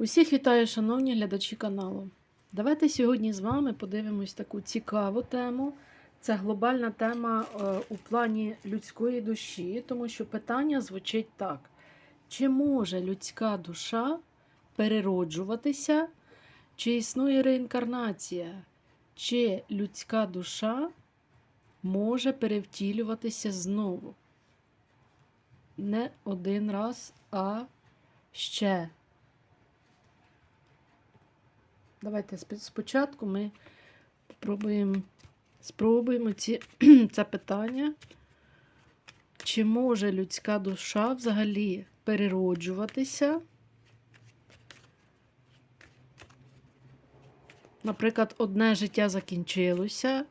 Усіх вітаю, шановні глядачі каналу. Давайте сьогодні з вами подивимось таку цікаву тему. Це глобальна тема е, у плані людської душі, тому що питання звучить так: чи може людська душа перероджуватися, чи існує реінкарнація? Чи людська душа може перевтілюватися знову? Не один раз, а ще. Давайте спочатку ми спробуємо, спробуємо ці, це питання. Чи може людська душа взагалі перероджуватися? Наприклад, одне життя закінчилося,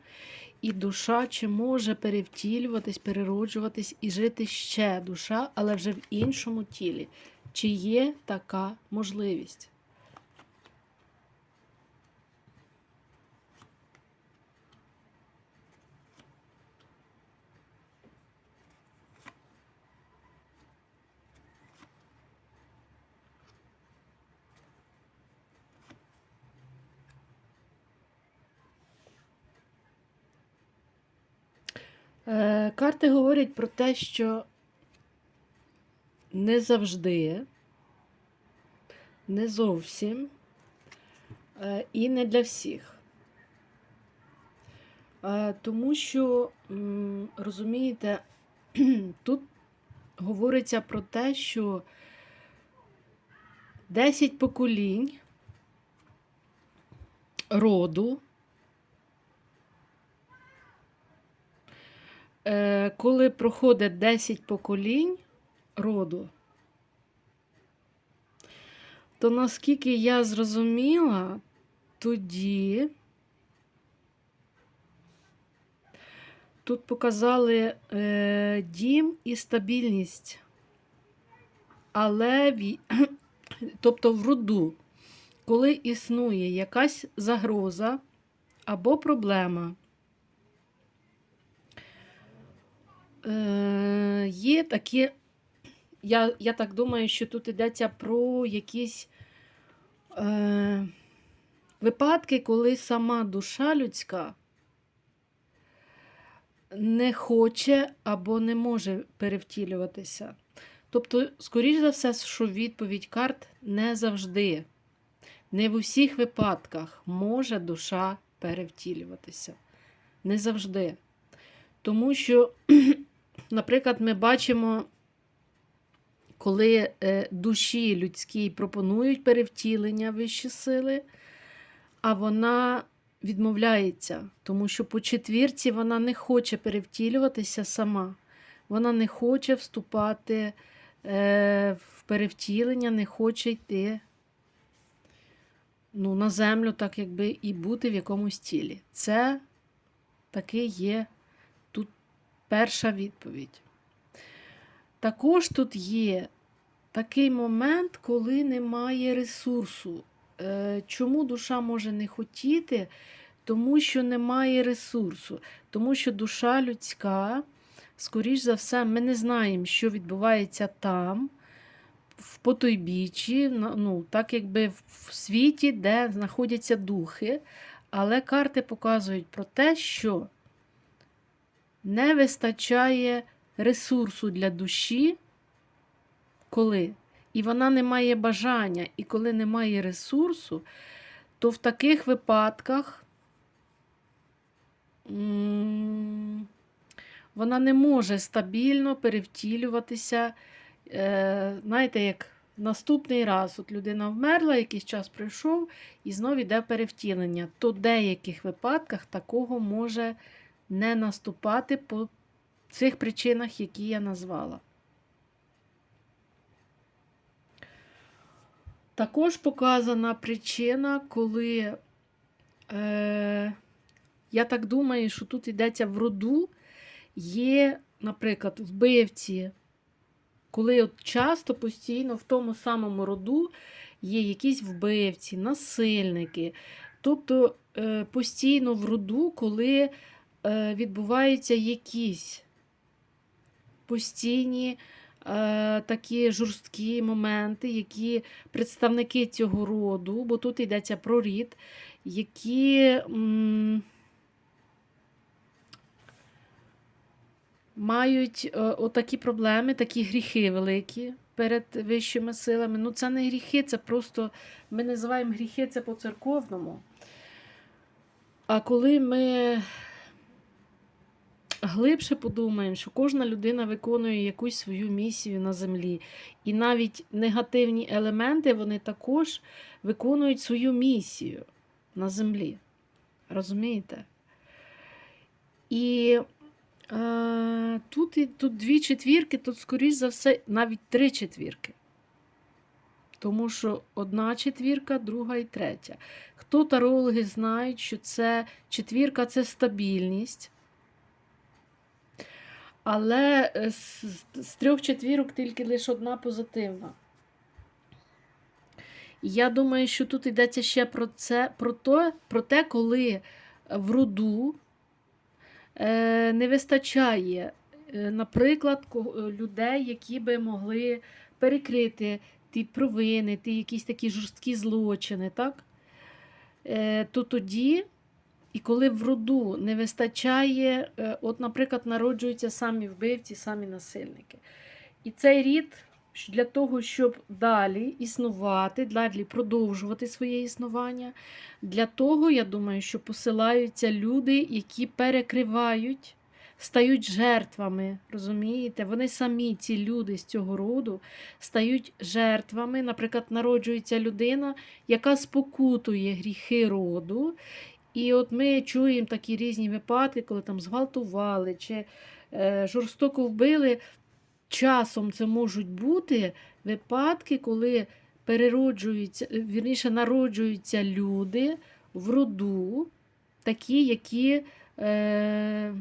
і душа чи може перевтілюватись, перероджуватись і жити ще душа, але вже в іншому тілі? Чи є така можливість? Карти говорять про те, що не завжди, не зовсім е, і не для всіх. Е, Тому що, розумієте, тут говориться про те, що 10 поколінь роду. Коли проходить 10 поколінь роду, то наскільки я зрозуміла, тоді тут показали е, дім і стабільність, але ві- тобто в роду, коли існує якась загроза або проблема. Е, є такі, я, я так думаю, що тут йдеться про якісь е, випадки, коли сама душа людська не хоче або не може перевтілюватися. Тобто, скоріш за все, що відповідь карт не завжди, не в усіх випадках може душа перевтілюватися. Не завжди. Тому що, наприклад, ми бачимо, коли е, душі людській пропонують перевтілення вищі сили, а вона відмовляється, тому що по четвірці вона не хоче перевтілюватися сама. Вона не хоче вступати е, в перевтілення, не хоче йти ну, на землю, так якби і бути в якомусь тілі. Це таки є перша відповідь. Також тут є такий момент, коли немає ресурсу. Е, Чому душа може не хотіти? Тому що немає ресурсу, тому що душа людська, скоріш за все, ми не знаємо, що відбувається там, в потойбіччі, на- ну, так якби в світі, де знаходяться духи. Але карти показують про те, що не вистачає ресурсу для душі, коли і вона не має бажання, і коли немає ресурсу, то в таких випадках вона не може стабільно перевтілюватися. Е, знаєте, як наступний раз от людина вмерла, якийсь час пройшов, і знов іде перевтілення. То в деяких випадках такого може не наступати по цих причинах, які я назвала. Також показана причина, коли, е, я так думаю, що тут йдеться в роду, є, наприклад, вбивці, коли от часто постійно в тому самому роду є якісь вбивці, насильники. Тобто е, постійно в роду, коли відбуваються якісь постійні е, такі жорсткі моменти, які представники цього роду, бо тут йдеться про рід, які. Мають е, отакі проблеми, такі гріхи великі перед вищими силами. Ну, це не гріхи, це просто ми називаємо гріхи це по-церковному. А коли ми глибше подумаємо, що кожна людина виконує якусь свою місію на землі, і навіть негативні елементи вони також виконують свою місію на землі. Розумієте? І е, тут, тут дві четвірки, тут, скоріш за все, навіть три четвірки. Тому що одна четвірка, друга і третя. Хто тарологи знають, що це четвірка це стабільність. Але е, з, з трьох четвірок тільки лише одна позитивна. Я думаю, що тут йдеться ще про це, про те, про те коли в роду е, не вистачає, е, наприклад, е, людей, які би могли перекрити ті провини, ті якісь такі жорсткі злочини, так? Е, то тоді, і коли в роду не вистачає, е, от, наприклад, народжуються самі вбивці, самі насильники. І цей рід для того, щоб далі існувати, далі продовжувати своє існування, для того, я думаю, що посилаються люди, які перекривають, стають жертвами. Розумієте? Вони самі, ці люди з цього роду, стають жертвами. Наприклад, народжується людина, яка спокутує гріхи роду. І от ми чуємо такі різні випадки, коли там зґвалтували чи е, жорстоко вбили. Часом це можуть бути випадки, коли перероджуються, е, вірніше, народжуються люди в роду, такі, які е,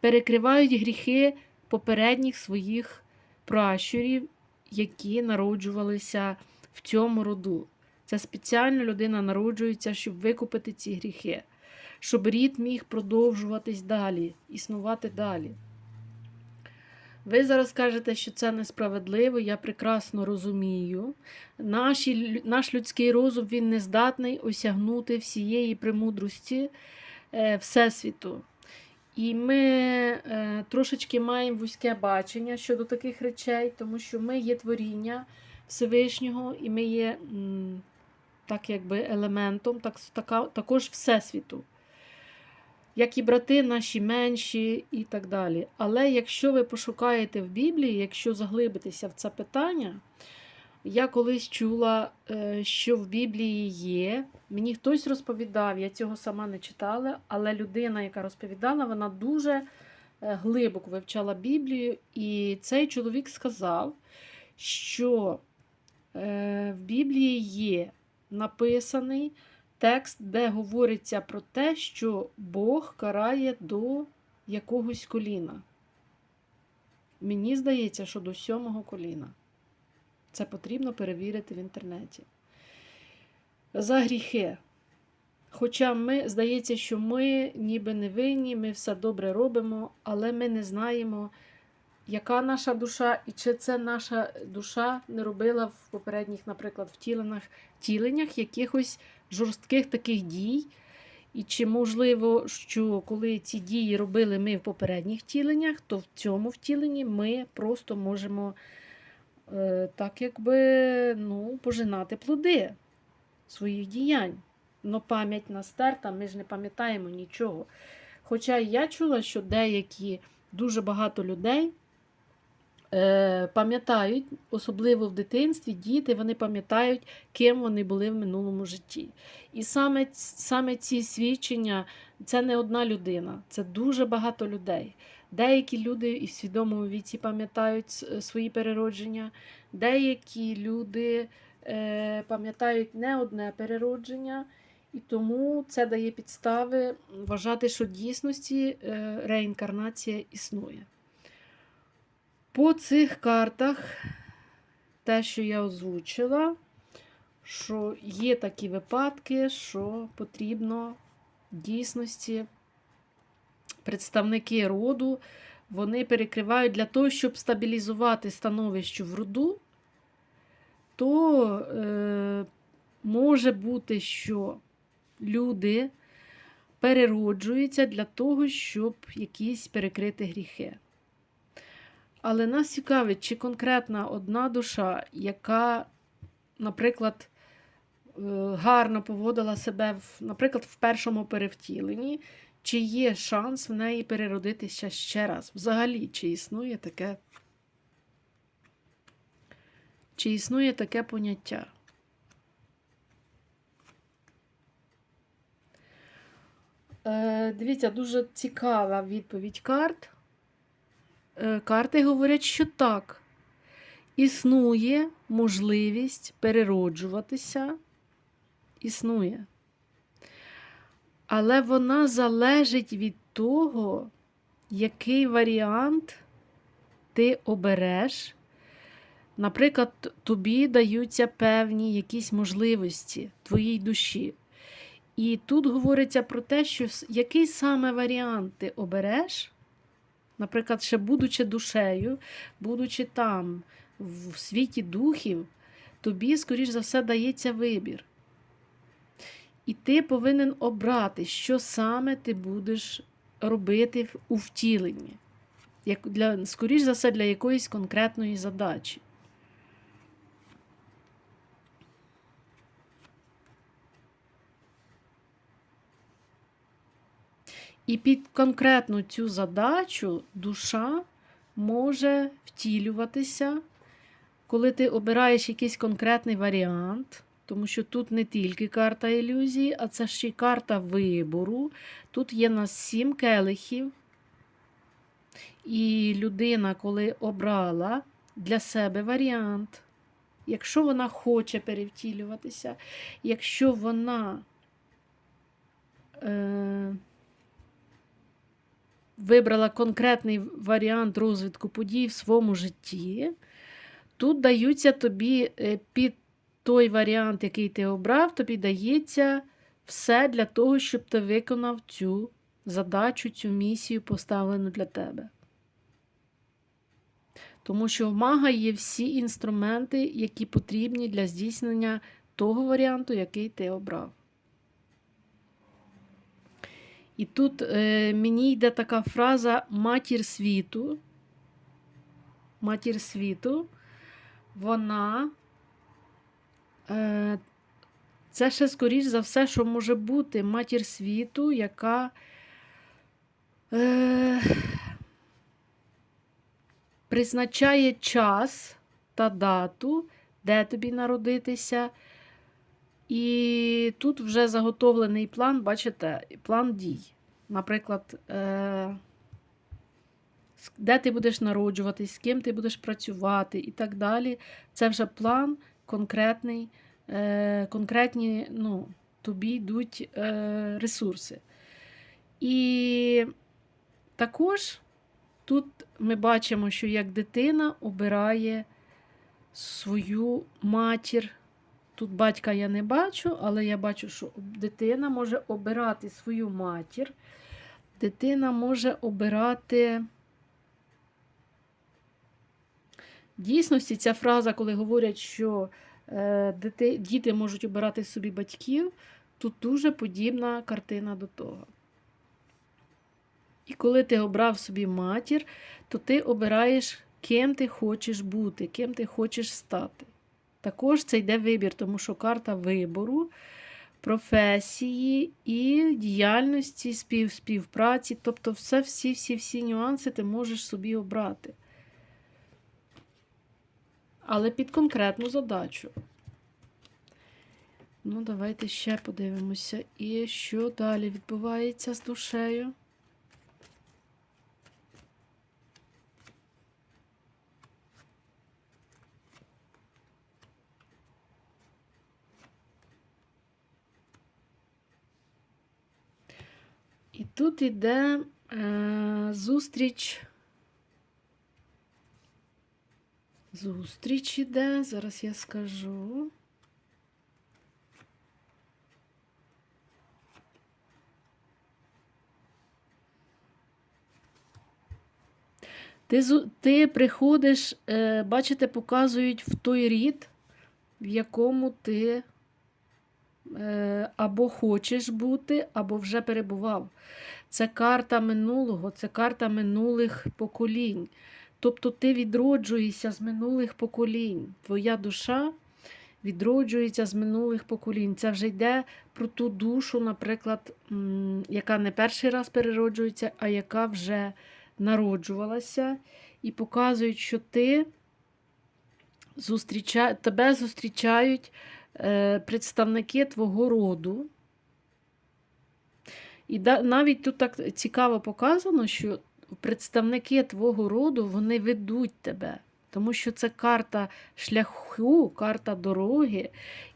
перекривають гріхи попередніх своїх пращурів, які народжувалися в цьому роду. Це спеціально людина народжується, щоб викупити ці гріхи, щоб рід міг продовжуватись далі, існувати далі. Ви зараз кажете, що це несправедливо, я прекрасно розумію. Наші, наш людський розум він не здатний осягнути всієї премудрості е, Всесвіту. І ми е, трошечки маємо вузьке бачення щодо таких речей, тому що ми є творіння Всевишнього, і ми є м, так, якби елементом, так, така, також Всесвіту. Як і брати наші менші і так далі. Але якщо ви пошукаєте в Біблії, якщо заглибитеся в це питання, я колись чула, е, що в Біблії є. Мені хтось розповідав, я цього сама не читала, але людина, яка розповідала, вона дуже е, глибоко вивчала Біблію, і цей чоловік сказав, що е, в Біблії є написаний текст, де говориться про те, що Бог карає до якогось коліна. Мені здається, що до сьомого коліна. Це потрібно перевірити в інтернеті. За гріхи. Хоча ми, здається, що ми ніби не винні, ми все добре робимо, але ми не знаємо, яка наша душа, і чи це наша душа не робила в попередніх, наприклад, втіленнях, втіленнях якихось жорстких таких дій. І чи можливо, що коли ці дії робили ми в попередніх втіленнях, то в цьому втіленні ми просто можемо е, так якби ну, пожинати плоди своїх діянь. Но пам'ять нас стерта, ми ж не пам'ятаємо нічого. Хоча я чула, що деякі дуже багато людей пам'ятають, особливо в дитинстві, діти вони пам'ятають, ким вони були в минулому житті. І саме, саме ці свідчення це не одна людина, це дуже багато людей. Деякі люди і в свідомому віці пам'ятають свої переродження, деякі люди е, пам'ятають не одне переродження, і тому це дає підстави вважати, що в дійсності е, реінкарнація існує. По цих картах, те, що я озвучила, що є такі випадки, що потрібно в дійсності представники роду вони перекривають для того, щоб стабілізувати становище в роду, то е, може бути, що люди перероджуються для того, щоб якісь перекрити гріхи. Але нас цікавить, чи конкретна одна душа, яка, наприклад, е, гарно поводила себе, наприклад, в першому перевтіленні, чи є шанс в неї переродитися ще раз? Взагалі, чи існує таке? Чи існує таке поняття? Е, дивіться, дуже цікава відповідь карт. Е, карти говорять, що так. Існує можливість перероджуватися. Існує. Але вона залежить від того, який варіант ти обереш. Наприклад, тобі даються певні якісь можливості твоїй душі. І тут говориться про те, що який саме варіант ти обереш, наприклад, ще будучи душею, будучи там, в світі духів, тобі, скоріш за все, дається вибір. І ти повинен обрати, що саме ти будеш робити у втіленні, як для, скоріш за все, для якоїсь конкретної задачі. І під конкретну цю задачу душа може втілюватися, коли ти обираєш якийсь конкретний варіант, тому що тут не тільки карта ілюзії, а це ще й карта вибору. Тут є нас сім келихів. І людина, коли обрала для себе варіант, якщо вона хоче перевтілюватися, якщо вона е, вибрала конкретний варіант розвитку подій в своєму житті, тут даються тобі е, під той варіант, який ти обрав, тобі дається все для того, щоб ти виконав цю задачу, цю місію, поставлену для тебе. Тому що в мага є всі інструменти, які потрібні для здійснення того варіанту, який ти обрав. І тут е, мені йде така фраза матір світу. Матір світу, вона. Е, це ще, скоріш за все, що може бути матір світу, яка. Е, призначає час та дату, де тобі народитися. І тут вже заготовлений план, бачите, план дій. Наприклад, е, де ти будеш народжуватись, з ким ти будеш працювати і так далі. Це вже план конкретний, е, конкретні, ну, тобі йдуть е, ресурси. І також тут ми бачимо, що як дитина обирає свою матір. Тут батька я не бачу, але я бачу, що дитина може обирати свою матір. Дитина може обирати. Дійсності ця фраза, коли говорять, що е, діти можуть обирати собі батьків, тут дуже подібна картина до того. І коли ти обрав собі матір, то ти обираєш, ким ти хочеш бути, ким ти хочеш стати. Також це йде вибір, тому що карта вибору, професії і діяльності, спів, співпраці, тобто все, всі, всі, всі нюанси ти можеш собі обрати. Але під конкретну задачу. Ну, давайте ще подивимося. І що далі відбувається з душею? І тут іде е, зустріч. Зустріч іде, зараз я скажу. Ти, ти приходиш, е, бачите, показують в той рід, в якому ти е, або хочеш бути, або вже перебував. Це карта минулого, це карта минулих поколінь. Тобто ти відроджуєшся з минулих поколінь. Твоя душа відроджується з минулих поколінь. Це вже йде про ту душу, наприклад, яка не перший раз перероджується, а яка вже народжувалася, і показують, що ти зустріча... тебе зустрічають е, представники твого роду. І навіть тут так цікаво показано, що представники твого роду вони ведуть тебе. Тому що це карта шляху, карта дороги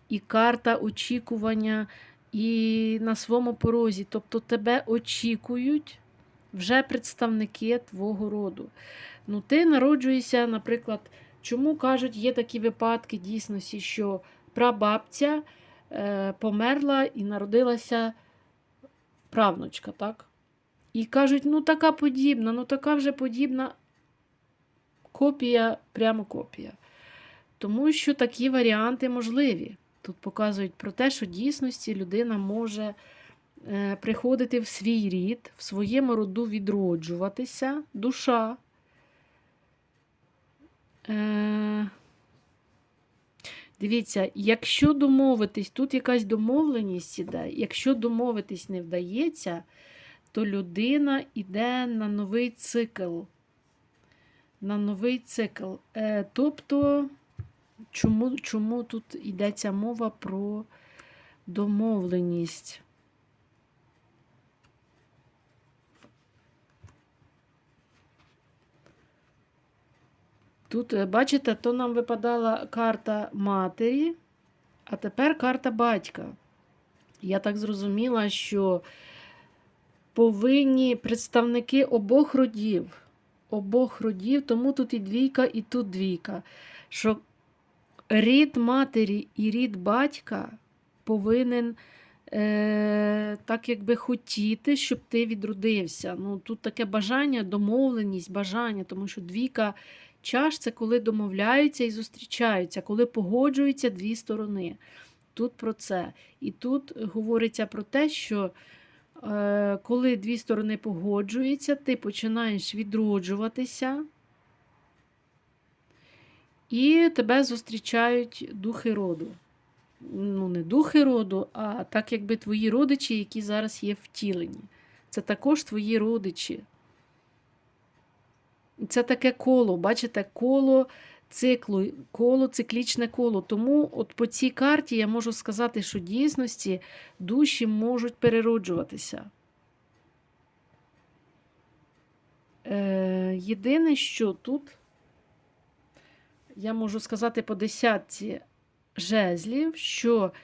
і карта очікування і на своєму порозі. Тобто тебе очікують вже представники твого роду. Ну, ти народжуєшся, наприклад, чому кажуть, є такі випадки дійсності, що прабабця е, померла і народилася правнучка, так? І кажуть, ну така подібна, ну така вже подібна копія, прямо копія. Тому що такі варіанти можливі. Тут показують про те, що дійсності людина може е, приходити в свій рід, в своєму роду відроджуватися, душа. Дивіться, якщо домовитись, тут якась домовленість іде, якщо домовитись не вдається, то людина йде на новий цикл. На новий цикл. Е, тобто, чому, чому тут йдеться мова про домовленість? Тут, е, бачите, то нам випадала карта матері, а тепер карта батька. Я так зрозуміла, що повинні представники обох родів, обох родів, тому тут і двійка, і тут двійка. Що рід матері і рід батька повинен е, так якби хотіти, щоб ти відродився. Ну, Тут таке бажання, домовленість, бажання, тому що двійка чаш це коли домовляються і зустрічаються, коли погоджуються дві сторони. Тут про це. І тут говориться про те, що е, коли дві сторони погоджуються, ти починаєш відроджуватися, і тебе зустрічають духи роду. Ну, не духи роду, а так, якби твої родичі, які зараз є втілені. Це також твої родичі. Це таке коло, бачите, коло циклу, коло, циклічне коло. Тому от по цій карті я можу сказати, що дійсності душі можуть перероджуватися. Е, єдине, що тут я можу сказати по десятці жезлів, що